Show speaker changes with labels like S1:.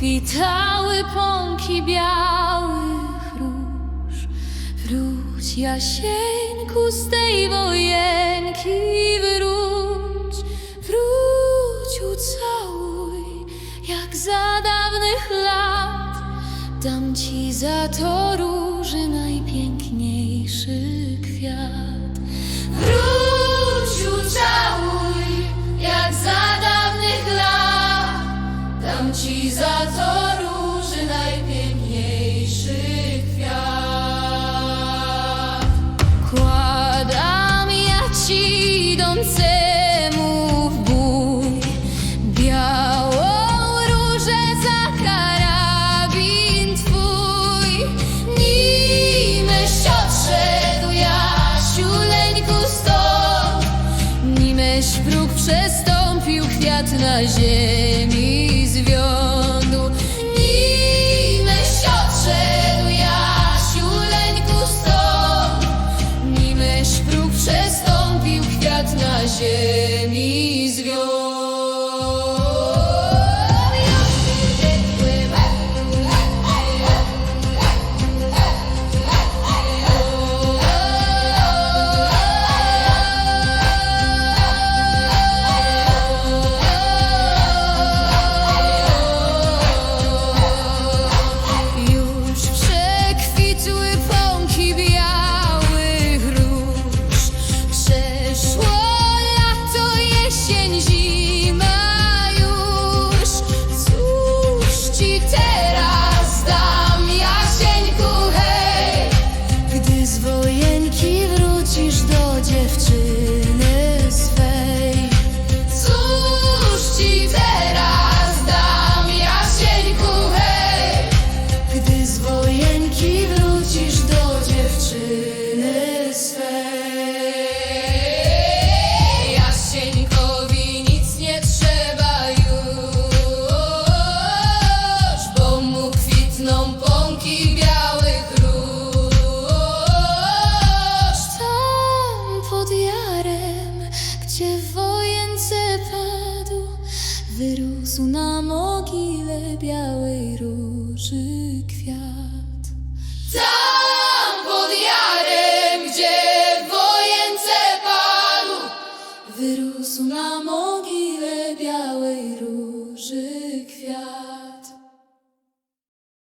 S1: witały pąki białych róż. Wróć Jasieńku z tej wojenki, wróć, wróć ucałuj, jak za dawnych lat. Dam ci za to róży najpiękniejszy ci idącemu w bój białą różę za karabin twój. Nimeś odszedł Jasiuleńku stąd, nimeś próg przestąpił kwiat na ziemi zwiął. jęki wrócisz do dziewczyny. wojence padł, wyrósł na mogile białej róży kwiat.